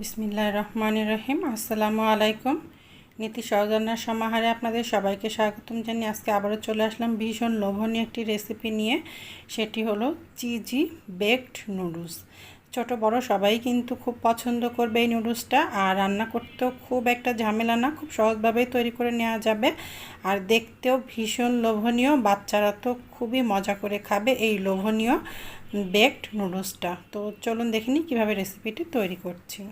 বিসমিল্লাহ রহমান রহিম আসসালামু আলাইকুম। নীতি সৌজন্যার সমাহারে আপনাদের সবাইকে স্বাগতম জানিয়ে আজকে আবারও চলে আসলাম ভীষণ লোভনীয় একটি রেসিপি নিয়ে। সেটি হলো চিজি বেকড নুডলস। ছোট বড় সবাই কিন্তু খুব পছন্দ করবে এই নুডলসটা। আর রান্না করতেও খুব একটা ঝামেলা না, খুব সহজভাবেই তৈরি করে নেওয়া যাবে। আর দেখতেও ভীষণ লোভনীয়, বাচ্চারা তো খুবই মজা করে খাবে এই লোভনীয় বেকড নুডলসটা। তো চলুন দেখিনি কীভাবে রেসিপিটি তৈরি করছি।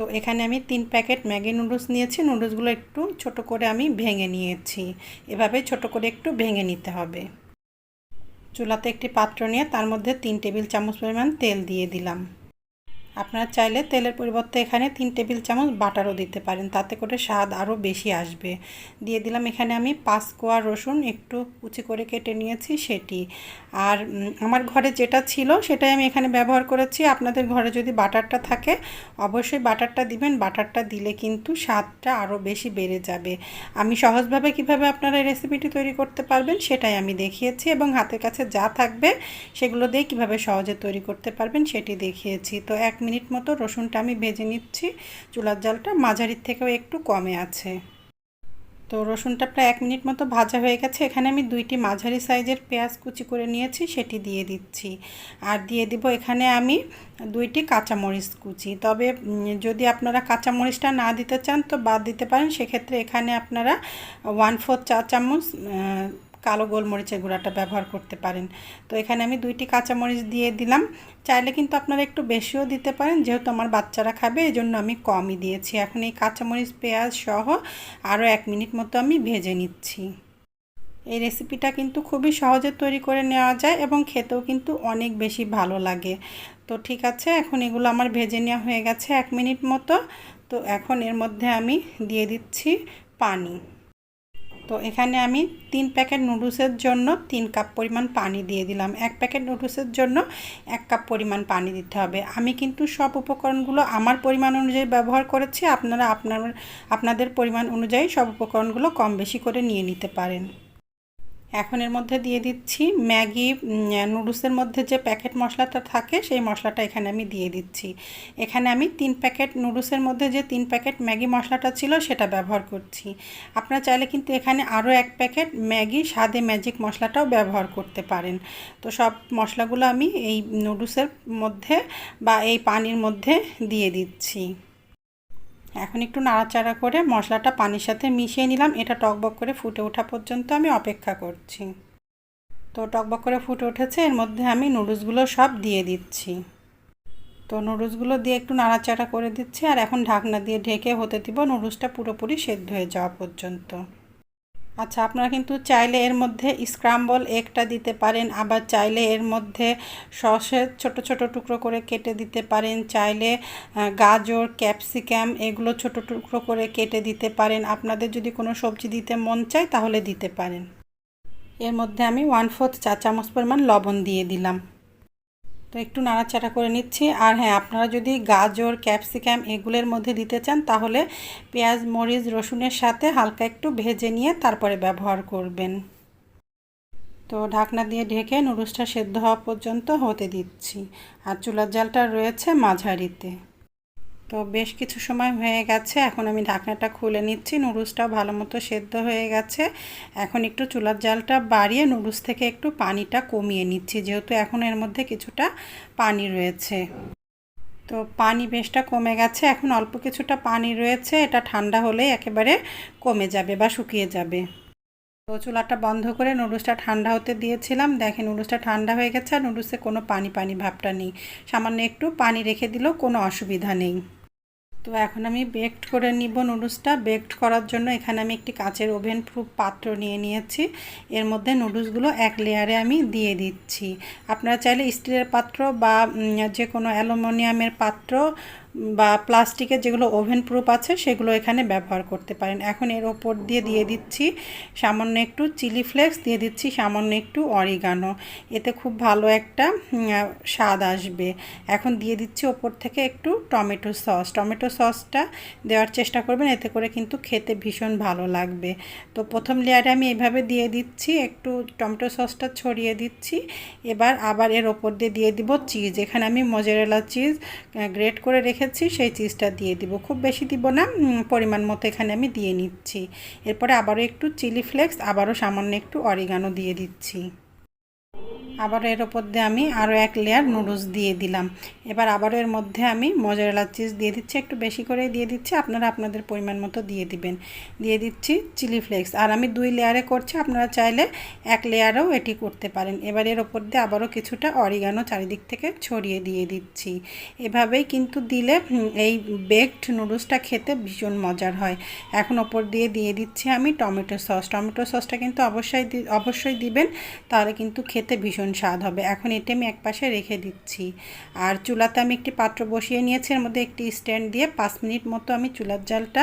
তো এখানে আমি তিন প্যাকেট ম্যাগি নুডলস নিয়েছি। নুডলসগুলো একটু ছোট করে আমি ভেঙে নিয়েছি। এভাবে ছোট করে একটু ভেঙে নিতে হবে। চুলাতে একটি পাত্র নিয়ে তার মধ্যে তিন টেবিল চামচ পরিমাণ তেল দিয়ে দিলাম। আপনারা চাইলে তেলের পরিবর্তে এখানে তিন টেবিল চামচ বাটারও দিতে পারেন, তাতে করে স্বাদ আরও বেশি আসবে। দিয়ে দিলাম এখানে আমি পাঁচ কোয়া রসুন, একটু কুচি করে কেটে নিয়েছি সেটি। আর আমার ঘরে যেটা ছিল সেটাই আমি এখানে ব্যবহার করেছি। আপনাদের ঘরে যদি বাটারটা থাকে, অবশ্যই বাটারটা দিবেন। বাটারটা দিলে কিন্তু স্বাদটা আরও বেশি বেড়ে যাবে। আমি সহজভাবে কীভাবে আপনারা এই রেসিপিটি তৈরি করতে পারবেন সেটাই আমি দেখিয়েছি এবং হাতের কাছে যা থাকবে সেগুলো দিয়ে কীভাবে সহজে তৈরি করতে পারবেন সেটি দেখিয়েছি। তো এক মিনিট মতো রসুনটা আমি ভেজে নিচ্ছি। চুলার জালটা মাঝারির থেকেও একটু কমে আছে। তো রসুনটা প্রায় এক মিনিট মতো ভাজা হয়ে গেছে। এখানে আমি দুইটি মাঝারি সাইজের পেঁয়াজ কুচি করে নিয়েছি, সেটি দিয়ে দিচ্ছি। আর দিয়ে দিব এখানে আমি দুইটি কাঁচামরিচ কুচি। তবে যদি আপনারা কাঁচামরিচটা না দিতে চান, তো বাদ দিতে পারেন। সেক্ষেত্রে এখানে আপনারা ওয়ান ফোর চা চামচ কালো গোলমরিচের গুঁড়াটা ব্যবহার করতে পারেন। তো এখানে আমি দুইটি কাঁচামরিচ দিয়ে দিলাম। চাইলে কিন্তু আপনারা একটু বেশিও দিতে পারেন, যেহেতু আমার বাচ্চারা খাবে এই জন্য আমি কমই দিয়েছি। এখন এই কাঁচামরিচ, পেঁয়াজ সহ আরও এক মিনিট মতো আমি ভেজে নিচ্ছি। এই রেসিপিটা কিন্তু খুবই সহজে তৈরি করে নেওয়া যায় এবং খেতেও কিন্তু অনেক বেশি ভালো লাগে। তো ঠিক আছে, এখন এগুলো আমার ভেজে নেওয়া হয়ে গেছে এক মিনিট মতো। তো এখন এর মধ্যে আমি দিয়ে দিচ্ছি পানি। তো এখানে আমি তিন প্যাকেট নুডলসের জন্য তিন কাপ পরিমাণ পানি দিয়ে দিলাম। এক প্যাকেট নুডলসের জন্য এক কাপ পরিমাণ পানি দিতে হবে। আমি কিন্তু সব উপকরণগুলো আমার পরিমাণ অনুযায়ী ব্যবহার করেছি। আপনারা আপনার, আপনাদের পরিমাণ অনুযায়ী সব উপকরণগুলো কম বেশি করে নিয়ে নিতে পারেন। এখন এর মধ্যে দিয়ে দিচ্ছি ম্যাগি নুডলসের মধ্যে যে প্যাকেট মশলাটা থাকে, সেই মশলাটা এখানে আমি দিয়ে দিচ্ছি। এখানে আমি তিন প্যাকেট নুডলসের মধ্যে যে তিন প্যাকেট ম্যাগি মশলাটা ছিল, সেটা ব্যবহার করছি। আপনারা চাইলে কিন্তু এখানে আরও এক প্যাকেট ম্যাগি স্বাদে ম্যাজিক মশলাটাও ব্যবহার করতে পারেন। তো সব মশলাগুলো আমি এই নুডলসের মধ্যে বা এই পানির মধ্যে দিয়ে দিচ্ছি। এখন একটু নাড়াচাড়া করে মশলাটা পানির সাথে মিশিয়ে নিলাম। এটা টকবক করে ফুটে ওঠা পর্যন্ত আমি অপেক্ষা করছি। তো টকবক করে ফুটে উঠেছে, এর মধ্যে আমি নুডলসগুলো সব দিয়ে দিচ্ছি। তো নুডলসগুলো দিয়ে একটু নাড়াচাড়া করে দিচ্ছি, আর এখন ঢাকনা দিয়ে ঢেকে হতে দিব নুডলসটা পুরোপুরি সেদ্ধ হয়ে যাওয়া পর্যন্ত। আচ্ছা আপনারা কিন্তু চাইলে এর মধ্যে স্ক্রাম্বল এগটা দিতে পারেন, আবার চাইলে এর মধ্যে সসের ছোট ছোট টুকরো করে কেটে দিতে পারেন, চাইলে গাজর, ক্যাপসিকাম এগুলো ছোট টুকরো করে কেটে দিতে পারেন। আপনাদের যদি কোনো সবজি দিতে মন চায় তাহলে দিতে পারেন। এর মধ্যে আমি ওয়ান ফোর্থ চা চামচ পরিমাণ লবণ দিয়ে দিলাম। তো একটু নাড়াচাড়া করে নিচ্ছি। আর হ্যাঁ আপনারা যদি গাজর, ক্যাপসিকাম এগুলোর মধ্যে দিতে চান, তাহলে পেঁয়াজ, মরিচ, রসুনের সাথে হালকা একটু ভেজে নিয়ে তারপরে ব্যবহার করবেন। তো ঢাকনা দিয়ে ঢেকে নুডলসটা সেদ্ধ হওয়া পর্যন্ত হতে দিচ্ছি। আর চুলার জালটা রয়েছে মাঝারিতে। তো বেশ কিছু সময় হয়ে গেছে, এখন আমি ঢাকনাটা খুলে নিচ্ছি। নুডলসটাও ভালো মতো সেদ্ধ হয়ে গেছে। এখন একটু চুলার জালটা বাড়িয়ে নুডলস থেকে একটু পানিটা কমিয়ে নিচ্ছি, যেহেতু এখন এর মধ্যে কিছুটা পানি রয়েছে। তো পানি বেশটা কমে গেছে, এখন অল্প কিছুটা পানি রয়েছে, এটা ঠান্ডা হলে একেবারে কমে যাবে বা শুকিয়ে যাবে। তো চুলাটা বন্ধ করে নুডলসটা ঠান্ডা হতে দিয়েছিলাম। দেখেন নুডলসটা ঠান্ডা হয়ে গেছে আর নুডলসে কোনো পানি পানি ভাবটা নেই। সামান্য একটু পানি রেখে দিলেও কোনো অসুবিধা নেই। তো এখন আমি বেকড করে নিব নুডলসটা। বেকড করার জন্য এখানে আমি একটি কাঁচের ওভেন প্রুফ পাত্র নিয়ে নিয়েছি। এর মধ্যে নুডলসগুলো এক লেয়ারে আমি দিয়ে দিচ্ছি। আপনারা চাইলে স্টিলের পাত্র বা যে কোনো অ্যালুমিনিয়ামের পাত্র বা প্লাস্টিকের যেগুলো ওভেন প্রুফ আছে, সেগুলো এখানে ব্যবহার করতে পারেন। এখন এর ওপর দিয়ে দিয়ে দিচ্ছি সামান্য একটু চিলি ফ্লেক্স, দিয়ে দিচ্ছি সামান্য একটু অরিগানো। এতে খুব ভালো একটা স্বাদ আসবে। এখন দিয়ে দিচ্ছি ওপর থেকে একটু টমেটো সস। টমেটো সসটা দেওয়ার চেষ্টা করবেন, এতে করে কিন্তু খেতে ভীষণ ভালো লাগবে। তো প্রথম লেয়ারে আমি এভাবে দিয়ে দিচ্ছি, একটু টমেটো সসটা ছড়িয়ে দিচ্ছি। এবার আবার এর ওপর দিয়ে দিয়ে দিব চিজ এখানে আমি মজেরেলা চিজ গ্রেট করে রেখে রেখেছি, সেই চিজটা দিয়ে দিব। খুব বেশি দিব না পরিমাণ মতো এখানে আমি দিয়ে নিচ্ছি। এরপরে আবারও একটু চিলি ফ্লেক্স আবারও সামান্য একটু অরিগানো দিয়ে দিচ্ছি। আবার এর ওপর দিয়ে আমি আরও এক লেয়ার নুডলস দিয়ে দিলাম। এবার আবারও এর মধ্যে আমি মজারেলা চিজ দিয়ে দিচ্ছি, একটু বেশি করে দিয়ে দিচ্ছি, আপনারা আপনাদের পরিমাণ মতো দিয়ে দিবেন। দিয়ে দিচ্ছি চিলি ফ্লেক্স আর আমি দুই লেয়ারে করছি, আপনারা চাইলে এক লেয়ারেও এটি করতে পারেন। এবার এর ওপর দিয়ে আবারও কিছুটা অরিগানো চারিদিক থেকে ছড়িয়ে দিয়ে দিচ্ছি। এভাবেই কিন্তু দিলে এই বেকড নুডলসটা খেতে ভীষণ মজার হয়। এখন ওপর দিয়ে দিয়ে দিচ্ছি আমি টমেটো সস। টমেটো সসটা কিন্তু অবশ্যই অবশ্যই দিবেন, তাহলে কিন্তু খেতে ভীষণ স্বাদ হবে। এখন এটা আমি একপাশে রেখে দিচ্ছি। আর চুলাতে আমি একটি পাত্র বসিয়ে নিয়েছি। এর মধ্যে একটি স্ট্যান্ড দিয়ে পাঁচ মিনিট মতো আমি চুলার জালটা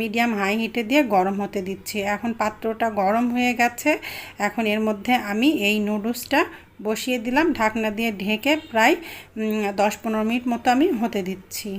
মিডিয়াম হাই হিটে দিয়ে গরম হতে দিচ্ছি। এখন পাত্রটা গরম হয়ে গেছে। এখন এর মধ্যে আমি এই নুডলসটা বসিয়ে দিলাম। ঢাকনা দিয়ে ঢেকে প্রায় দশ পনেরো মিনিট মতো আমি হতে দিচ্ছি।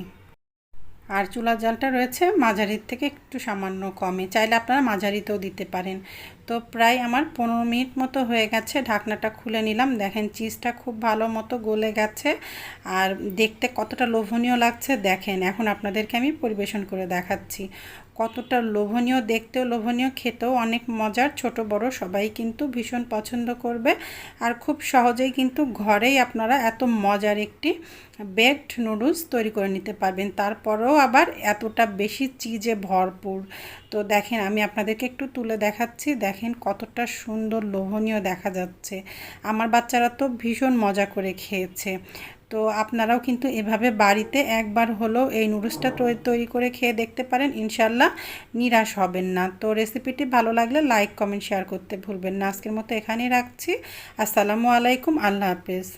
আর চুলার জালটা রয়েছে মাঝারির থেকে একটু সামান্য কমে। চাইলে আপনারা মাঝারিতেও দিতে পারেন। তো প্রায় আমার পনেরো মিনিট মতো হয়ে গেছে, ঢাকনাটা খুলে নিলাম। দেখেন চিজটা খুব ভালো মতো গলে গেছে। আর দেখতে কতটা লোভনীয় লাগছে, দেখেন। এখন আপনাদেরকে আমি পরিবেশন করে দেখাচ্ছি। কতটা লোভনীয়, দেখতেও লোভনীয়, খেতেও অনেক মজার। ছোট, বড়, সবাই কিন্তু ভীষণ পছন্দ করবে। আর খুব সহজেই কিন্তু ঘরেই আপনারা এত মজার একটি বেকড নুডলস তৈরি করে নিতে পারবেন। তারপরেও আবার এতটা বেশি চিজে ভরপুর। তো দেখেন, আমি আপনাদেরকে একটু তুলে দেখাচ্ছি। দেখেন কতটা সুন্দর লোভনীয় দেখা যাচ্ছে। আমার বাচ্চারা তো ভীষণ মজা করে খেয়েছে। তো আপনারাও কিন্তু এভাবে বাড়িতে একবার হলেও এই নুডলসটা তৈরি করে খেয়ে দেখতে পারেন। ইনশাল্লাহ নিরাশ হবেন না। তো রেসিপিটি ভালো লাগলে লাইক কমেন্ট শেয়ার করতে ভুলবেন না। আজকের মতো এখানেই রাখছি। আসসালামু আলাইকুম। আল্লাহ হাফেজ।